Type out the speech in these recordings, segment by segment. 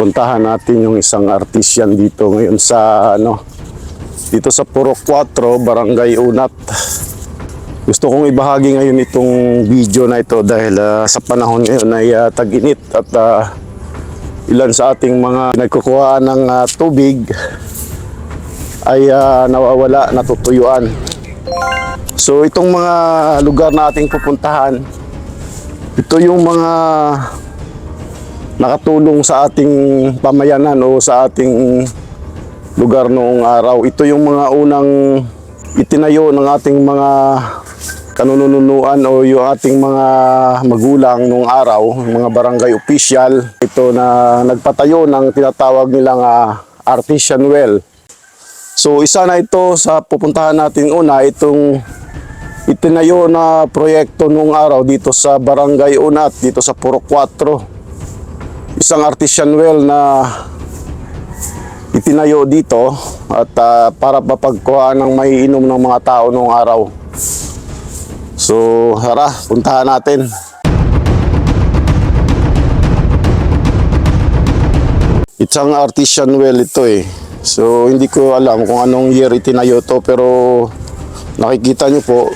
puntahan natin yung isang artisan dito ngayon sa ano dito sa Purok 4, Barangay Unat. Gusto kong ibahagi ngayon itong video na ito dahil ah, sa panahon ngayon ay ah, tag-init at ah, ilan sa ating mga nagkukuha ng ah, tubig ay ah, nawawala, natutuyuan. So itong mga lugar na ating pupuntahan, ito yung mga nakatulong sa ating pamayanan o sa ating lugar noong araw. Ito yung mga unang itinayo ng ating mga kanununuan o yung ating mga magulang noong araw, mga barangay official. Ito na nagpatayo ng tinatawag nilang ah, artisan well. So isa na ito sa pupuntahan natin una, itong itinayo na proyekto noong araw dito sa Barangay Unat, dito sa Purok 4 isang artisan well na itinayo dito at ah, para mapagkuha ng may inom ng mga tao noong araw. So, hara, puntahan natin. Isang artisan well ito eh. So, hindi ko alam kung anong year itinayo to pero nakikita nyo po.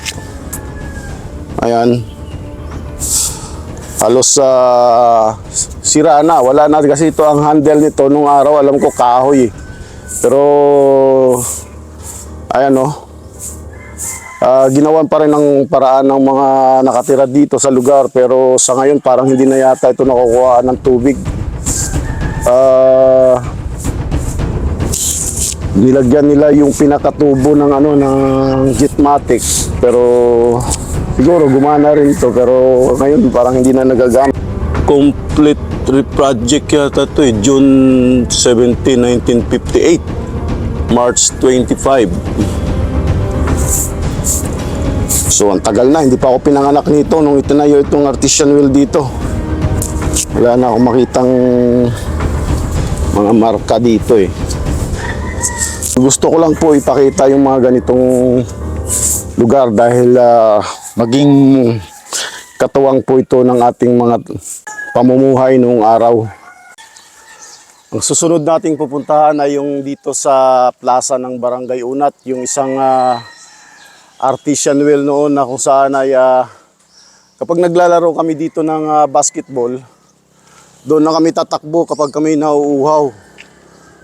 Ayan, halos sa sira na. Wala na kasi ito ang handle nito nung araw. Alam ko kahoy. eh. Pero ayan oh. Ah, ginawan pa rin ng paraan ng mga nakatira dito sa lugar pero sa ngayon parang hindi na yata ito nakukuha ng tubig. Ah, nilagyan nila yung pinakatubo ng ano ng Jetmatic pero siguro gumana rin ito pero ngayon parang hindi na nagagamit. Complete project yata ito eh, June 17, 1958, March 25. So ang tagal na, hindi pa ako pinanganak nito nung itinayo itong artisan wheel dito. Wala na akong makitang mga marka dito eh. Gusto ko lang po ipakita yung mga ganitong lugar dahil ah, maging katuwang po ito ng ating mga pamumuhay noong araw. Ang susunod nating pupuntahan ay yung dito sa plaza ng Barangay Unat, yung isang ah, artisan well noon na kung saan ay ah, kapag naglalaro kami dito ng ah, basketball, doon na kami tatakbo kapag kami nauuhaw.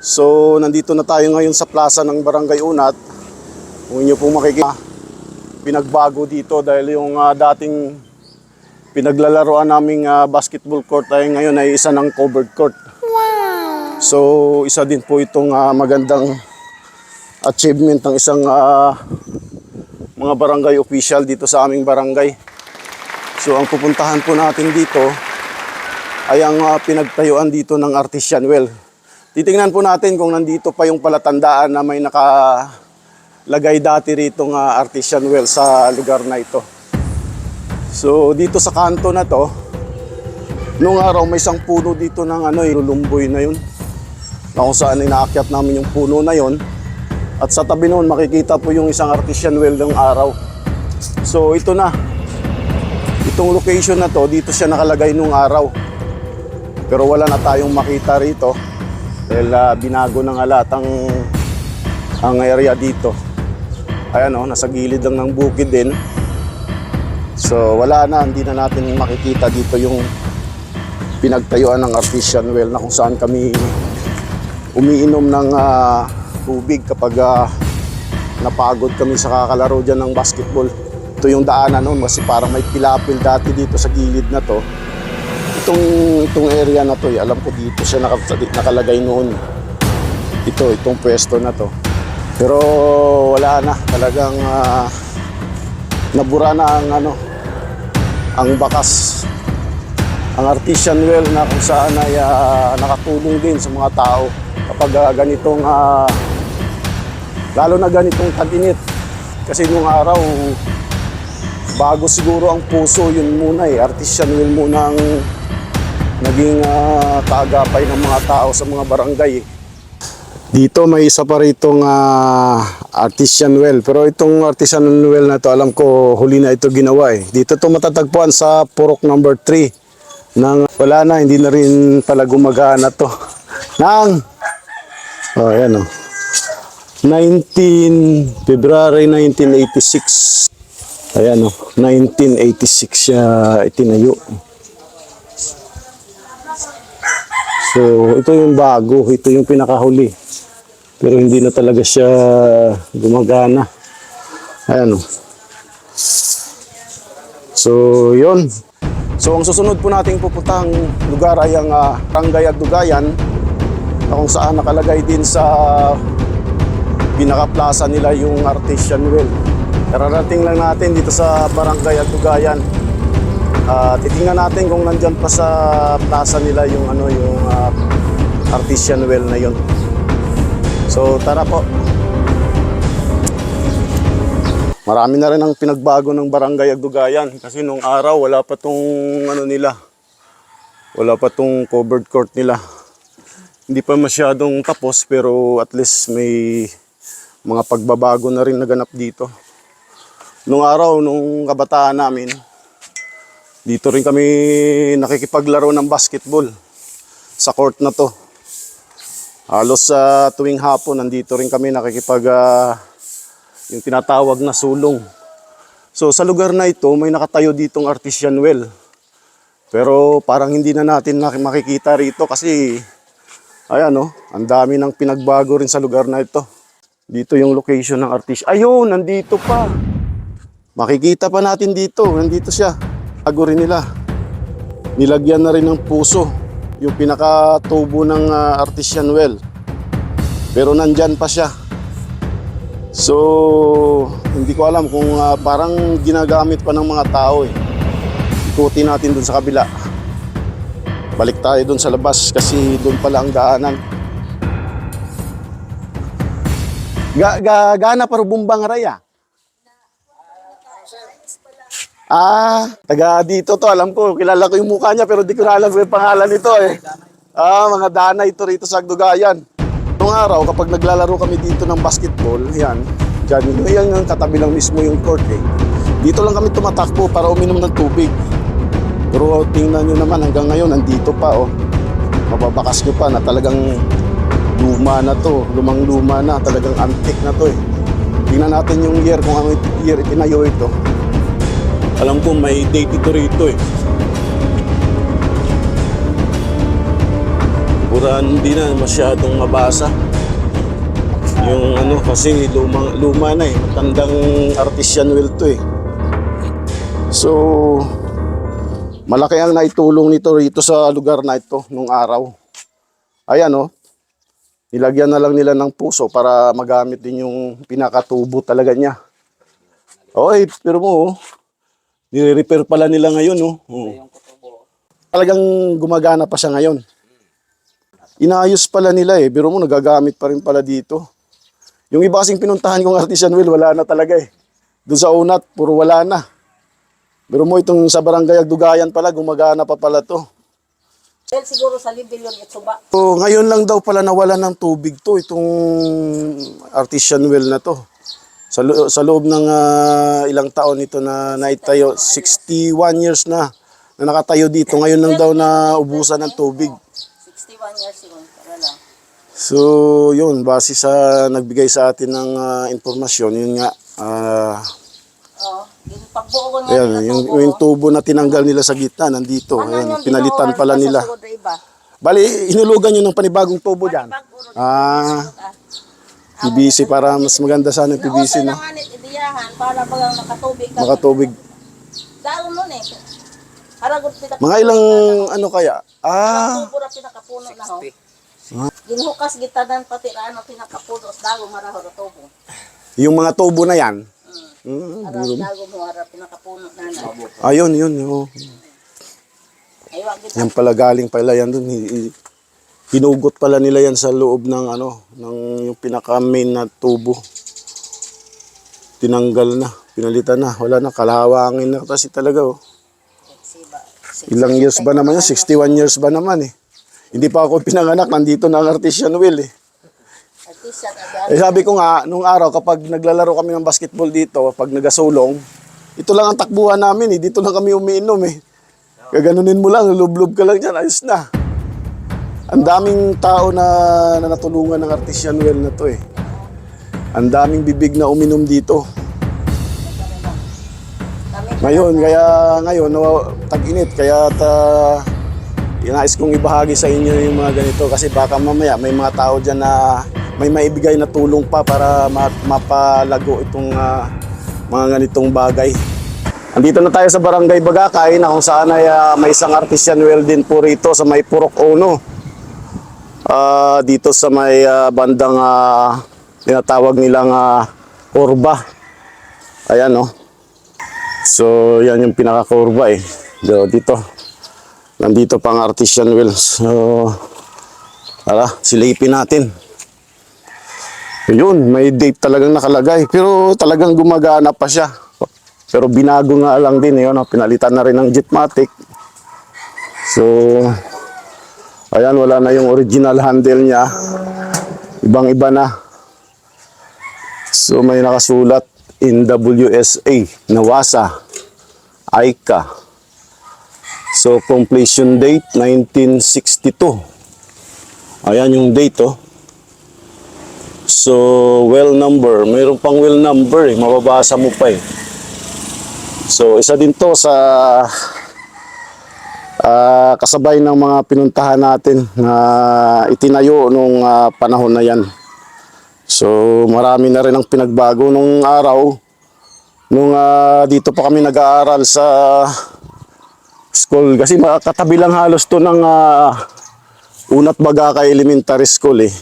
So, nandito na tayo ngayon sa plaza ng Barangay Unat. Kung inyo pong makikita, pinagbago dito dahil yung ah, dating pinaglalaroan naming ah, basketball court ay ngayon ay isa ng covered court. So, isa din po itong ah, magandang achievement ng isang ah, mga barangay official dito sa aming barangay. So, ang pupuntahan po natin dito ay ang ah, pinagtayuan dito ng artisan well. Titingnan po natin kung nandito pa yung palatandaan na may nakalagay dati rito ng artisan well sa lugar na ito. So dito sa kanto na to, nung araw may isang puno dito ng ano, eh, lulumboy na yun. Na kung saan inaakyat namin yung puno na yon. At sa tabi noon makikita po yung isang artisan well ng araw. So ito na. Itong location na to, dito siya nakalagay nung araw. Pero wala na tayong makita rito dahil ah, binago ng alat ang, ang area dito. Ayan o, nasa gilid lang ng bukid din. So wala na, hindi na natin makikita dito yung pinagtayuan ng artisan well na kung saan kami umiinom ng ah, tubig kapag ah, napagod kami sa kakalaro dyan ng basketball. Ito yung daanan noon kasi parang may pilapil dati dito sa gilid na to. Itong, itong area na to, eh, alam ko dito siya naka, nakalagay noon. Ito, itong pwesto na to. Pero wala na, talagang ah, nabura na ang ano, ang bakas. Ang artisan well na kung saan ay ah, nakatulong din sa mga tao kapag ah, ganitong, ah, lalo na ganitong tag-init. Kasi nung araw, bago siguro ang puso, yun muna eh, artisan well muna ang naging ah, kaagapay ng mga tao sa mga barangay eh. Dito may isa pa ritong ah, artisan well. Pero itong artisan well na to, alam ko huli na ito ginawa eh. Dito to matatagpuan sa Purok number 3. Nang wala na, hindi na rin pala gumagana to. Nang! Oh, ayan oh. 19, February 1986. Ayan oh, 1986 siya itinayo. So, ito yung bago, ito yung pinakahuli. Pero hindi na talaga siya gumagana. Ayan oh. So, yun. So, ang susunod po nating pupuntang lugar ay ang uh, Barangay Agdugayan na kung saan nakalagay din sa pinaka-plaza nila yung artisan well. Kararating lang natin dito sa Barangay Agdugayan. Ah, titingnan natin kung nandyan pa sa plaza nila yung ano yung ah, artisan well na yun. So tara po. Marami na rin ang pinagbago ng Barangay Agdugayan kasi nung araw wala pa tong ano nila. Wala pa tong covered court nila. Hindi pa masyadong tapos pero at least may mga pagbabago na rin naganap dito. Nung araw, nung kabataan namin, dito rin kami nakikipaglaro ng basketball sa court na to. Halos sa tuwing hapon, nandito rin kami nakikipag ah, yung tinatawag na sulong. So sa lugar na ito, may nakatayo ditong artisan well. Pero parang hindi na natin makikita rito kasi ayan oh, ang dami ng pinagbago rin sa lugar na ito. Dito yung location ng artist. Ayun, nandito pa. Makikita pa natin dito. Nandito siya. Bago rin nila. Nilagyan na rin ng puso. Yung pinakatubo ng ah, artisan well. Pero nandyan pa siya. So, hindi ko alam kung ah, parang ginagamit pa ng mga tao eh. Ikutin natin dun sa kabila. Balik tayo dun sa labas kasi dun pala ang daanan. Ga, ga, gana para bumbang raya. Ah, taga dito to. Alam ko, kilala ko yung mukha niya pero di ko na alam yung pangalan nito eh. Ah, mga dana ito rito sa Agdugayan. Noong araw, kapag naglalaro kami dito ng basketball, yan, dyan, yan yung katabi lang mismo yung court eh. Dito lang kami tumatakbo para uminom ng tubig. Pero tingnan nyo naman hanggang ngayon, nandito pa oh. Mababakas nyo pa na talagang luma na to, lumang luma na, talagang antique na to eh. Tingnan natin yung year, kung ano year itinayo ito. Alam ko may date ito rito eh. Sigura hindi na masyadong mabasa. Yung ano kasi luma, luma na eh. Matandang artisan well to eh. So, malaki ang naitulong nito rito sa lugar na ito nung araw. Ayan oh. Nilagyan na lang nila ng puso para magamit din yung pinakatubo talaga niya. Oy, pero mo oh. Nire-repair pala nila ngayon, no? Oh. Talagang gumagana pa siya ngayon. Inaayos pala nila eh. Biro mo, nagagamit pa rin pala dito. Yung iba kasing pinuntahan kong artisan wheel, wala na talaga eh. Doon sa unat, puro wala na. Biro mo, itong sa barangay Agdugayan pala, gumagana pa pala to. Dahil siguro sa libil yun itsuba. So, ngayon lang daw pala nawala ng tubig to, itong artisan well na to. Sa, lo- sa loob ng ah, ilang taon ito na naitayo, 61 years na na nakatayo dito. Ngayon lang daw na ubusan ng tubig. 61 years yun. Para lang. So, yun, base sa nagbigay sa atin ng ah, impormasyon, yun nga, ah, Oo. Yung pagbuo ko nga ayan, nila yung, tubo, yung tubo na tinanggal nila sa gitna, nandito. ano Ayan, yung pinalitan pala sa nila. sugod na iba? Bali, hinulugan yun ng panibagong tubo dyan. Ah, PVC para mas maganda sana yung PVC, Nauso no? lang idiyahan para bagang makatubig ka. Makatubig. Daon nun eh. Haragot pinaka Mga ilang ano kaya? Ah, na pinakapuno na ho. Ginhukas gitanan pati na ano pinakapuno sa dago marahor na tubo. yung mga tubo na yan. Mm, Harap dago mo harap pinakapuno na na. ayun, yun. yun. Wag kita. Yan pala galing pala yan dun. Hi- hi- Hinugot pala nila yan sa loob ng ano, ng yung pinaka main na tubo. Tinanggal na, pinalitan na. Wala na, kalawangin na kasi talaga oh. Ilang years ba naman yan? 61 years ba naman eh. Hindi pa ako pinanganak, nandito na ang artisan wheel eh. Eh sabi ko nga, nung araw kapag naglalaro kami ng basketball dito, pag nagasulong, ito lang ang takbuhan namin eh. Dito lang kami umiinom eh. Gaganunin mo lang, lublob ka lang dyan, ayos na. Ang daming tao na, na natulungan ng artisan well na to eh. Ang daming bibig na uminom dito. Ngayon, kaya ngayon, tag-init, kaya ta, inais kong ibahagi sa inyo yung mga ganito kasi baka mamaya may mga tao dyan na may maibigay na tulong pa para ma- mapalago itong ah, mga ganitong bagay. Andito na tayo sa Barangay Bagakay na kung saan ay ah, may isang artisan well din po rito sa may Purok Ono. Ah, dito sa may ah, bandang ah, tinatawag nilang ah, Orba. Ayan oh. So, yan yung pinaka-kurba eh. So, dito. Nandito pang artisan wheel. So, tara, silipin natin. Yun, may date talagang nakalagay. Pero talagang gumagana pa siya. Pero binago nga lang din yun. Pinalitan na rin ng Jetmatic. So, ayan, wala na yung original handle niya. Ibang-iba na. So, may nakasulat in WSA, Nawasa, AICA. So, completion date, 1962. Ayan yung date, oh. So, well number. Mayroon pang well number, eh. Mababasa mo pa, eh. So, isa din to sa ah, kasabay ng mga pinuntahan natin na itinayo nung ah, panahon na yan. So, marami na rin ang pinagbago nung araw. Nung ah, dito pa kami nag-aaral sa school. Kasi makatabi lang halos to ng ah, Unat Bagakay Elementary School eh.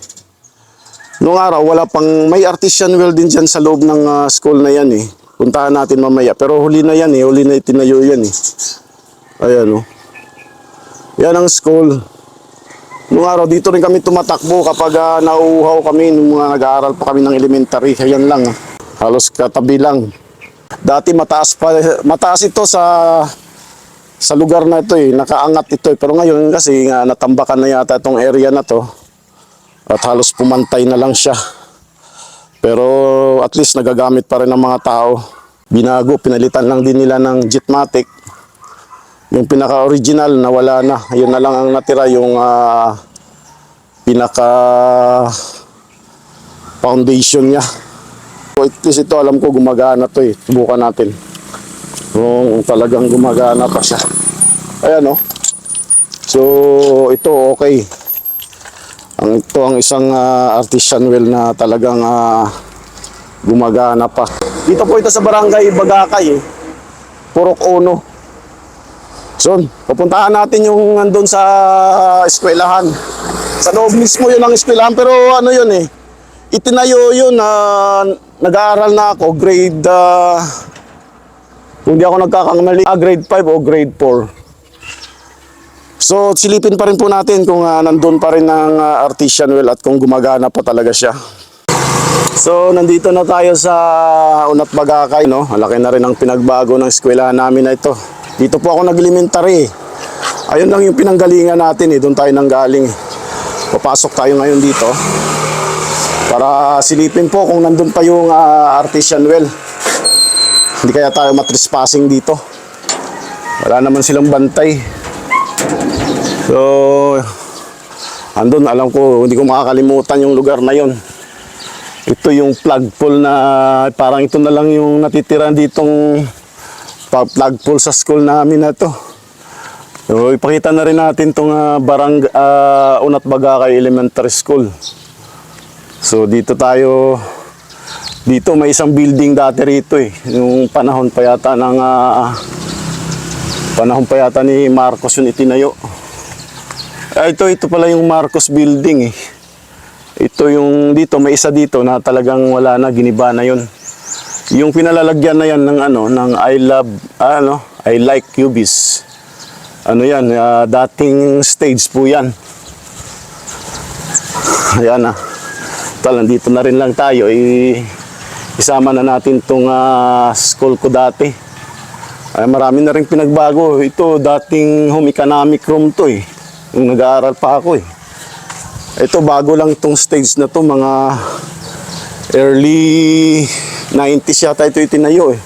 Nung araw, wala pang, may artisan well din dyan sa loob ng ah, school na yan eh. Puntahan natin mamaya. Pero huli na yan eh, huli na itinayo yan eh. Ayan oh. Yan ang school. Nung araw, dito rin kami tumatakbo kapag ah, nauuhaw kami nung mga nag-aaral pa kami ng elementary. Ayan lang. Halos katabi lang. Dati mataas pa, mataas ito sa sa lugar na ito eh. Nakaangat ito eh. Pero ngayon kasi nga natambakan na yata itong area na to. At halos pumantay na lang siya. Pero at least nagagamit pa rin ng mga tao. Binago, pinalitan lang din nila ng Jetmatic. Yung pinaka-original na wala na. Yun na lang ang natira yung ah, pinaka foundation niya. So, at ito alam ko gumagana to eh. Subukan natin. Kung talagang gumagana pa siya. Ayan oh. So ito okay. Ang ito ang isang ah, artisan well na talagang ah, gumagana pa. Dito po ito sa barangay Bagakay eh. Purok Ono. So, pupuntahan natin yung nandun sa eskwelahan. Sa loob mismo yun ang eskwelahan, pero ano yun eh. Itinayo yun na nag-aaral na ako, grade, ah, kung di ako nagkakamali, ah, grade 5 o grade 4. So, silipin pa rin po natin kung ah, nandun pa rin ang ah, artisan well at kung gumagana pa talaga siya. So, nandito na tayo sa Unat Bagakay, no? Malaki na rin ang pinagbago ng eskwelahan namin na ito. Dito po ako nag-elementary. Ayun lang yung pinanggalingan natin, eh. Doon tayo nanggaling. Papasok tayo ngayon dito. Para silipin po kung nandun pa yung ah, artisan well. Hindi kaya tayo matrespassing dito. Wala naman silang bantay. So, andun, alam ko, hindi ko makakalimutan yung lugar na yon. Ito yung flagpole na parang ito na lang yung natitira ditong pa- flagpole sa school namin na to. So, ipakita na rin natin itong barang ah, Unat Bagakay Elementary School. So, dito tayo dito may isang building dati rito eh. Yung panahon pa yata ng ah, panahon pa yata ni Marcos yung itinayo. Ito ito pala yung Marcos building eh. Ito yung dito may isa dito na talagang wala na giniba na yun. Yung pinalalagyan na yan ng ano ng I love ah, ano I like cubis. Ano yan, ah, dating stage po yan. Ayan na. Tal, nandito na rin lang tayo. I, isama na natin tong ah, school ko dati. Ay, marami na rin pinagbago. Ito, dating home economic room to eh. Nung nag-aaral pa ako eh. Ito, bago lang itong stage na to. Mga early 90s yata ito itinayo eh.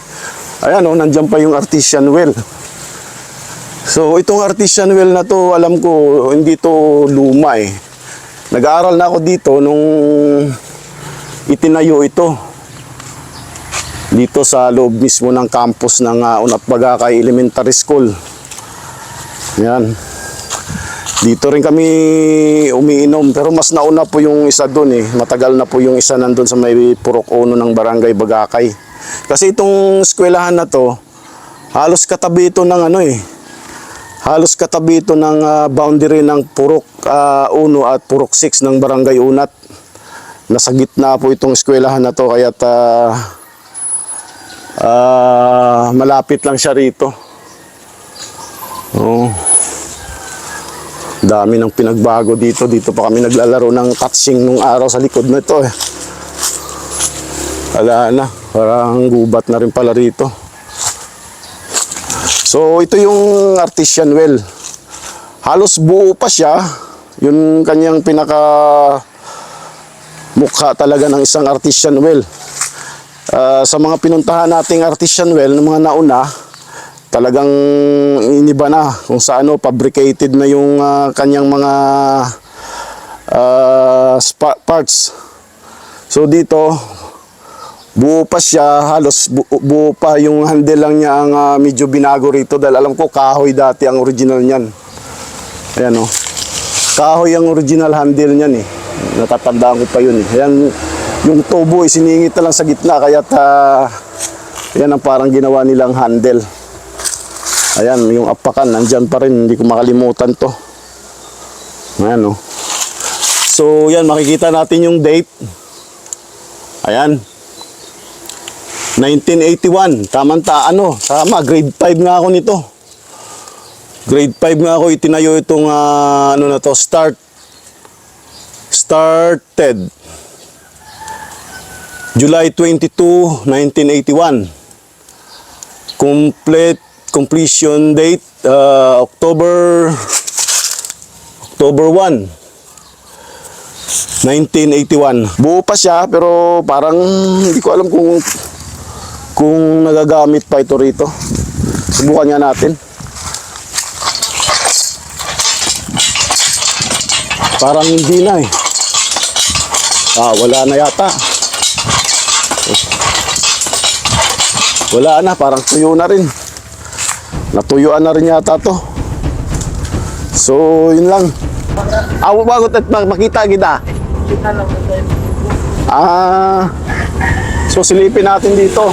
Ayan oh, nandyan pa yung artisan well. So itong artisan well na to, alam ko hindi to luma eh. Nag-aaral na ako dito nung itinayo ito. Dito sa loob mismo ng campus ng uh, Unat Bagakay Elementary School. Yan. Dito rin kami umiinom pero mas nauna po yung isa doon eh. Matagal na po yung isa nandun sa may Purok Uno ng Barangay Bagakay. Kasi itong eskwelahan na to, halos katabi ito ng ano eh. Halos katabi ito ng ah, boundary ng Purok ah, Uno at Purok 6 ng Barangay Unat. Nasa gitna po itong eskwelahan na to kaya ah, malapit lang siya rito. Oh. Dami ng pinagbago dito. Dito pa kami naglalaro ng touching nung araw sa likod na ito eh. Wala na. Parang gubat na rin pala rito. So ito yung artisan well. Halos buo pa siya. Yung kanyang pinaka mukha talaga ng isang artisan well. Ah, sa mga pinuntahan nating artisan well, ng mga nauna, talagang iniba na kung sa ano fabricated na yung ah, kanyang mga spa- parts. So dito buo pa siya, halos bu- buo pa yung handle lang niya ang ah, medyo binago rito dahil alam ko kahoy dati ang original niyan. Ayan oh. Kahoy ang original handle niyan eh. Natatandaan ko pa yun eh. Ayan, yung tubo eh, siningit na lang sa gitna kaya ta yan ang parang ginawa nilang handle. Ayan, yung apakan, nandyan pa rin. Hindi ko makalimutan to. Ayan, oh. So, yan, makikita natin yung date. Ayan. 1981. Tamang-ta, ano, tama, grade 5 nga ako nito. Grade 5 nga ako, itinayo itong, ah, ano na to, start. Started. July 22, 1981 complete completion date uh, October October 1 1981 buo pa siya pero parang hindi ko alam kung kung nagagamit pa ito rito. Subukan nga natin. Parang hindi na eh. Ah wala na yata. Wala na, parang tuyo na rin. Natuyuan na rin yata to. So, yun lang. Ah, bago at mak- makita kita. Ah, so silipin natin dito.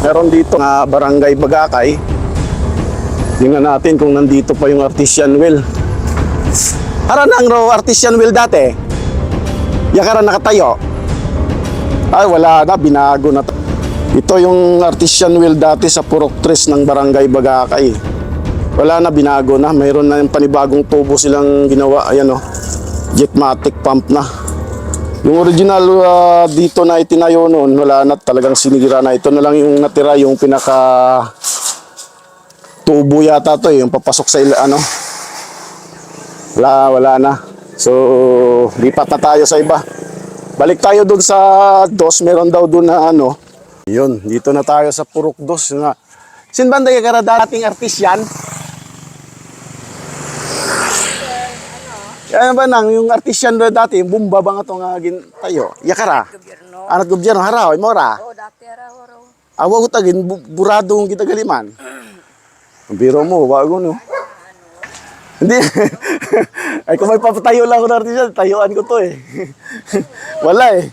Meron dito nga barangay Bagakay. Tingnan natin kung nandito pa yung artisan well. Ara nang ro artisan well dati. Yakara nakatayo. Ay, wala na, binago na. Ito yung artisan wheel dati sa Purok 3 ng Barangay Bagakay. Wala na, binago na. Mayroon na yung panibagong tubo silang ginawa. Ayan o, Jetmatic pump na. Yung original ah, dito na itinayo noon, wala na talagang sinira na. Ito na lang yung natira, yung pinaka tubo yata to eh, yung papasok sa ano. Wala, wala na. So, lipat na tayo sa iba. Balik tayo doon sa dos, meron daw doon na ano. Yun, dito na tayo sa Purok Dos. Na. Sin banda ka kara dating artisyan? Yan ba nang yung artisyan na dati, yung bumba ba nga ito nga gin tayo? Yakara? Gobyerno. Anat gobyerno, haraw, mora. Oh, dati ara oro. Awa ko tagin, bu- burado kita galiman. Biro mo, bago no. Hindi. Ay, kung may papatayo lang ako ng artisyan, tayuan ko to eh. Wala eh.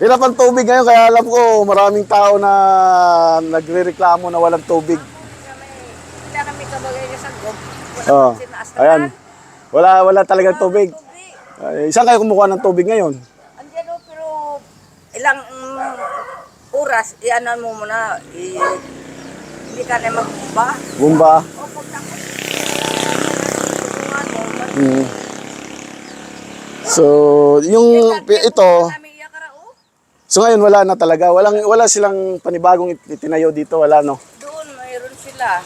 Hirap ang tubig ngayon, kaya alam ko maraming tao na nagre-reklamo na walang tubig. Wala kami kabagay sa gob. Oh, ayan. Wala, wala talagang tubig. Ay, saan kayo kumukuha ng tubig ngayon? Andiyan o, pero ilang mm, oras, ianan mo muna, i, hindi ka na magbuba. Bumba. O, Mm. So, yung ito. So ngayon wala na talaga. Walang, wala silang panibagong it- itinayo dito, wala no. Doon, mayroon sila.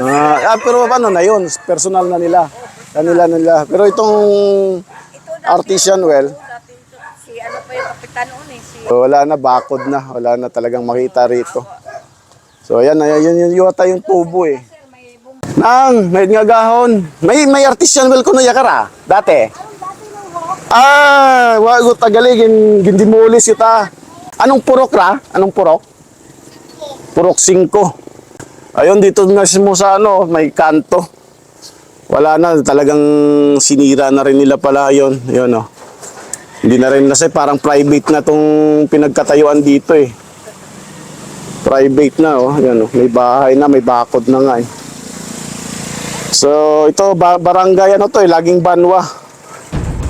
Ah, ah, pero paano na yun? Personal na nila. Kanila na nila. Pero itong artisan well, si ano pa yung kapitan noon eh, si wala na, bakod na. Wala na talagang makita rito. So, ayan, ayan yun, yun, yun, yata yung tubo eh. Nang, may nga gahon. May may artisan well kuno yakara dati. Ah, wago tagali gin gindimulis yuta. Anong purok ra? Anong purok? Purok 5. Ayun dito mismo sa ano, may kanto. Wala na, talagang sinira na rin nila pala yon. Yun oh. Hindi na rin kasi parang private na tong pinagkatayuan dito eh. Private na oh. Yan oh. May bahay na, may bakod na nga eh. So ito ba- barangay ano to eh, laging banwa.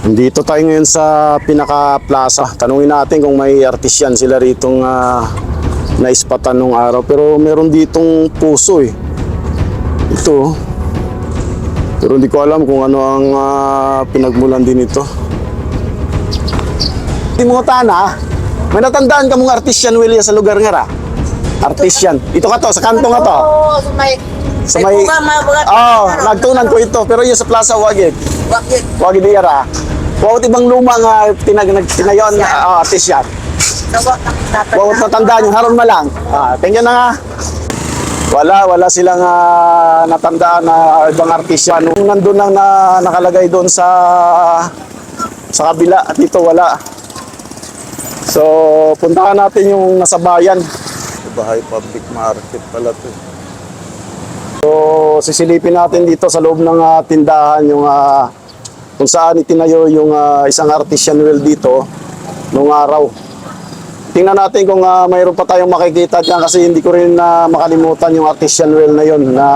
Dito tayo ngayon sa pinaka plaza. Tanungin natin kung may artisyan sila ritong uh, naispatan nung araw. Pero meron ditong puso eh. Ito oh. Pero hindi ko alam kung ano ang ah, pinagmulan din ito. Di mo tana, may natandaan ka mong artisyan William sa lugar nga ra? Artisyan. Ito ka to, sa kanto nga to. Sa may... Sa may... Oo, nagtunan ko ito. Pero yung sa Plaza Wagid. Bakit? Wagid dira. Wow, ibang luma nga tinag, nag, tinayon nga ah, artisyan. Tawa, nakitatan Wow, natandaan yung haron ma lang. Ah, tingnan na nga. Wala, wala silang ah, natandaan na ibang artisyan. Nung nandun lang na nakalagay doon sa sa kabila at dito wala. So, puntahan natin yung nasa bayan. Bahay Public Market pala to. So, sisilipin natin dito sa loob ng ah, tindahan yung ah, kung saan itinayo yung ah, isang artisan well dito nung araw. Tingnan natin kung ah, mayroon pa tayong makikita dyan kasi hindi ko rin na makalimutan yung artisan well na yun na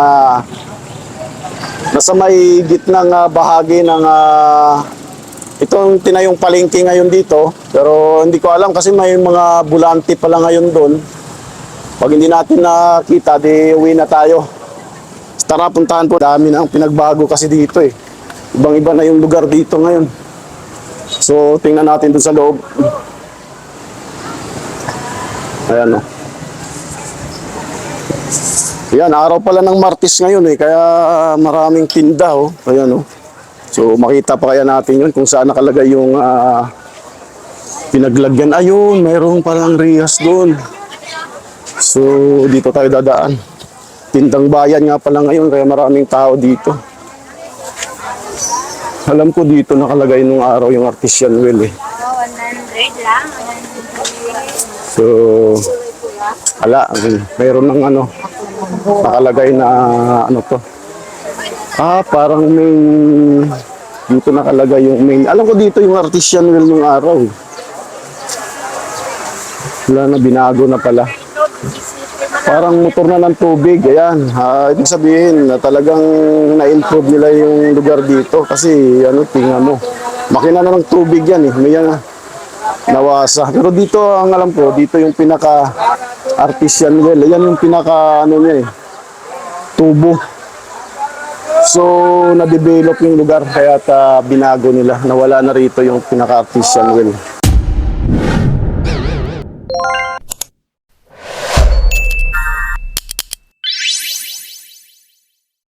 nasa may gitnang ah, bahagi ng ah, itong tinayong palengke ngayon dito pero hindi ko alam kasi may mga bulante pala ngayon doon. Pag hindi natin nakita, di uwi na tayo. Tara, puntahan po. Dami na pinagbago kasi dito eh. Ibang-iba na yung lugar dito ngayon. So, tingnan natin doon sa loob. Ayan o. Ayan, araw pala ng Martis ngayon eh, kaya maraming tinda oh. Ayan oh. So makita pa kaya natin yun kung saan nakalagay yung ah, pinaglagyan. Ayun, mayroong palang rihas doon. So dito tayo dadaan. Tindang bayan nga pala ngayon, kaya maraming tao dito. Alam ko dito nakalagay nung araw yung artisan well eh. Oo, 100 lang. So, ala, mayroon ng ano, nakalagay na ano to. Ah, parang may, dito nakalagay yung main. Alam ko dito yung artisan well nung araw. Wala na, binago na pala. Parang motor na ng tubig, ayan. Ah, ibig sabihin na talagang na-improve nila yung lugar dito. Kasi, ano, tingnan mo. Makina na ng tubig yan eh. May yan, nawasa. Pero dito, ang alam ko, dito yung pinaka artisan well. Yan yung pinaka, ano niya eh, tubo. So, na-develop yung lugar kaya ta binago nila. Nawala na rito yung pinaka artisan well.